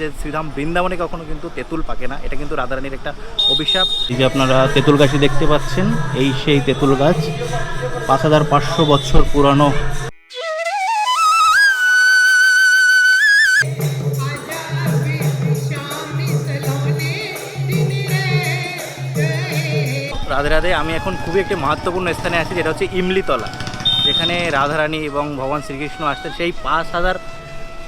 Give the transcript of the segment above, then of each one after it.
যে শ্রীধাম বৃন্দাবনে কখনো কিন্তু তেঁতুল পাকে না এটা কিন্তু রাধারানীর একটা অভিশাপ। এই যে আপনারা তেঁতুল গাছই দেখতে পাচ্ছেন এই সেই তেঁতুল গাছ পাঁচ হাজার পাঁচশো বছর পুরানো। রাধে রাধে আমি এখন খুবই একটি মাহাত্মপূর্ণ স্থানে আছি যেটা হচ্ছে ইমলিতলা যেখানে রাধারানী এবং ভগবান শ্রীকৃষ্ণ আসতেন সেই পাঁচ হাজার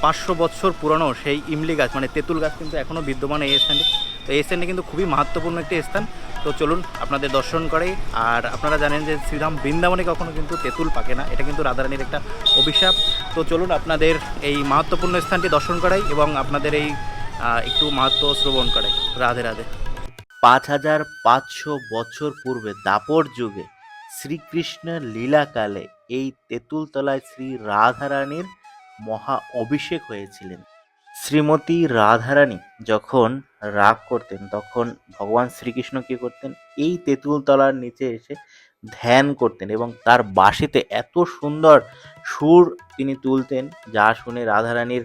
পাঁচশো বছর পুরনো সেই ইমলি গাছ মানে তেঁতুল গাছ কিন্তু এখনও বিদ্যমান এই স্থানে। তো এই স্থানটি কিন্তু খুবই মাহাত্মপূর্ণ একটি স্থান। তো চলুন আপনাদের দর্শন করে আর আপনারা জানেন যে শ্রীরাম বৃন্দাবনে কখনো কিন্তু তেঁতুল পাকে না। এটা কিন্তু রাধারানীর একটা অভিশাপ। তো চলুন আপনাদের এই মাহাত্মপূর্ণ স্থানটি দর্শন করাই এবং আপনাদের এই একটু মাহাত্ম শ্রবণ করাই। রাধে রাধে। পাঁচ হাজার পাঁচশো বছর পূর্বে দাপর যুগে শ্রীকৃষ্ণের লীলাকালে এই তেঁতুলতলায় শ্রী রাধারানীর মহা অভিষেক হয়েছিলেন। শ্রীমতী রাধারানী যখন রাগ করতেন, তখন ভগবান শ্রীকৃষ্ণ কী করতেন? এই তেঁতুলতলার নিচে এসে ধ্যান করতেন এবং তার বাঁশিতে এত সুন্দর সুর তিনি তুলতেন, যা শুনে রাধারানীর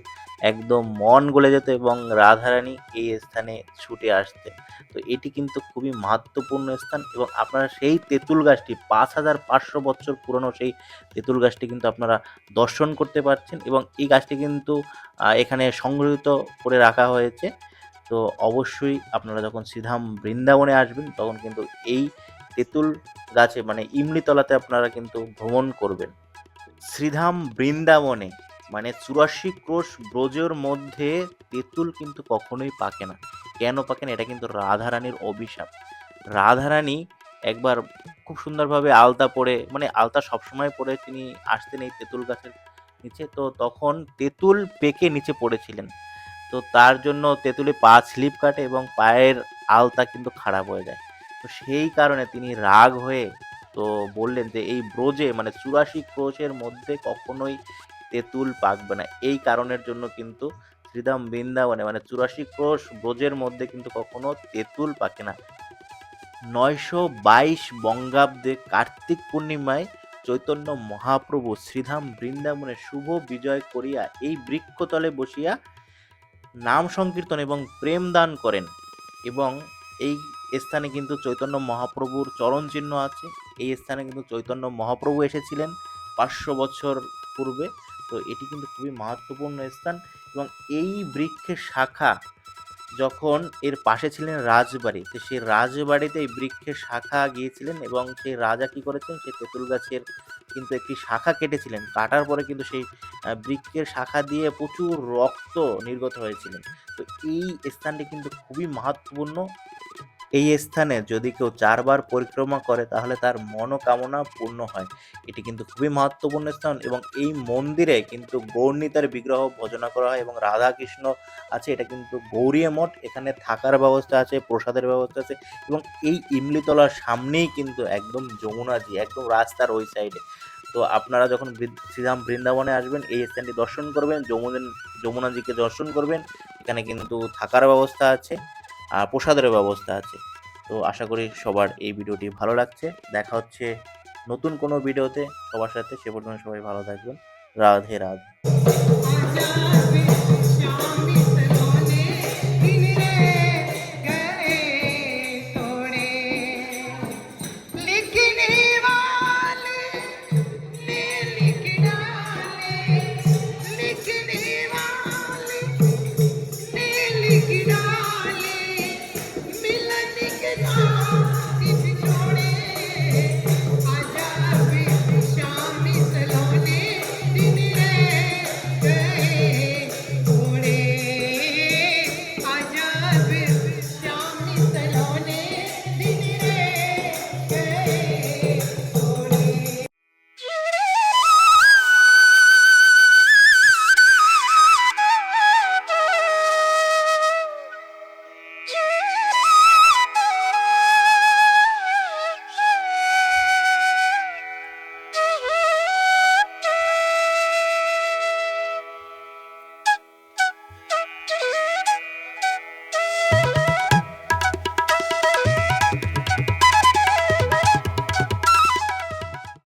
একদম মন গলে যেত এবং রাধারানী এই স্থানে ছুটে আসতেন। তো এটি কিন্তু খুবই মাহাত্মপূর্ণ স্থান এবং আপনারা সেই তেঁতুল গাছটি পাঁচ হাজার পাঁচশো বছর পুরনো সেই তেঁতুল গাছটি কিন্তু আপনারা দর্শন করতে পারছেন এবং এই গাছটি কিন্তু এখানে সংগৃহীত করে রাখা হয়েছে। তো অবশ্যই আপনারা যখন শ্রীধাম বৃন্দাবনে আসবেন, তখন কিন্তু এই তেঁতুল গাছে মানে ইমলিতলাতে আপনারা কিন্তু ভ্রমণ করবেন। শ্রীধাম বৃন্দাবনে মানে চুরাশি ক্রোশ ব্রজের মধ্যে তেঁতুল কিন্তু কখনোই পাকে না। কেন পাকেন? এটা কিন্তু রাধারানীর অভিশাপ। রাধারানী একবার খুব সুন্দরভাবে আলতা পরে মানে আলতা সবসময় পরে তিনি আসতেন এই তেঁতুল গাছের নিচে। তো তখন তেঁতুল পেকে নিচে পড়েছিলেন। তো তার জন্য তেঁতুলে পা স্লিপ কাটে এবং পায়ের আলতা কিন্তু খারাপ হয়ে যায়। তো সেই কারণে তিনি রাগ হয়ে তো বললেন যে, এই ব্রোজে মানে চুরাশি ক্রোশের মধ্যে কখনোই তেঁতুল পাকবে না। এই কারণের জন্য কিন্তু শ্রীধাম বৃন্দাবনে মানে চুরাশি ক্রোশ ব্রজের মধ্যে কিন্তু কখনো তেঁতুল পাকে না। নয়শো বাইশ বঙ্গাব্দে কার্তিক পূর্ণিমায় চৈতন্য মহাপ্রভু শ্রীধাম বৃন্দাবনে শুভ বিজয় করিয়া এই বৃক্ষতলে বসিয়া নাম সংকীর্তন এবং প্রেম দান করেন এবং এই স্থানে কিন্তু চৈতন্য মহাপ্রভুর চরণ চিহ্ন আছে। এই স্থানে কিন্তু চৈতন্য মহাপ্রভু এসেছিলেন পাঁচশো বছর পূর্বে। তো এটি কিন্তু খুবই মাহাত্মপূর্ণ স্থান। এবং এই বৃক্ষের শাখা যখন এর পাশে ছিলেন রাজবাড়ি, তো সেই রাজবাড়িতে এই বৃক্ষের শাখা গিয়েছিলেন এবং সেই রাজা কি করেছেন? সেই তেঁতুল গাছের কিন্তু একটি শাখা কেটেছিলেন। কাটার পরে কিন্তু সেই বৃক্ষের শাখা দিয়ে প্রচুর রক্ত নির্গত হয়েছিলেন। তো এই স্থানটি কিন্তু খুবই মাহাত্মপূর্ণ এই স্থানে যদি কেউ চারবার পরিক্রমা করে, তাহলে তার মনোকামনা পূর্ণ হয়। এটি কিন্তু খুবই মাহাত্মপূর্ণ স্থান এবং এই মন্দিরে কিন্তু গৌরনীতার বিগ্রহ ভজনা করা হয় এবং রাধা কৃষ্ণ আছে, এটা কিন্তু গৌরীয় মঠ। এখানে থাকার ব্যবস্থা আছে, প্রসাদের ব্যবস্থা আছে এবং এই ইমলিতলার সামনেই কিন্তু একদম যমুনাজি একদম রাস্তার ওই সাইডে। তো আপনারা যখন শ্রীধাম বৃন্দাবনে আসবেন, এই স্থানটি দর্শন করবেন, যমুনা যমুনাজিকে দর্শন করবেন, এখানে কিন্তু থাকার ব্যবস্থা আছে। প্রসাদের ব্যবস্থা আছে। তো আশা করি সবার এই ভিডিওটি ভালো লাগছে। দেখা হচ্ছে নতুন কোনো ভিডিওতে সবার সাথে। সে পর্যন্ত সবাই ভালো থাকবেন। রাধে রাধে।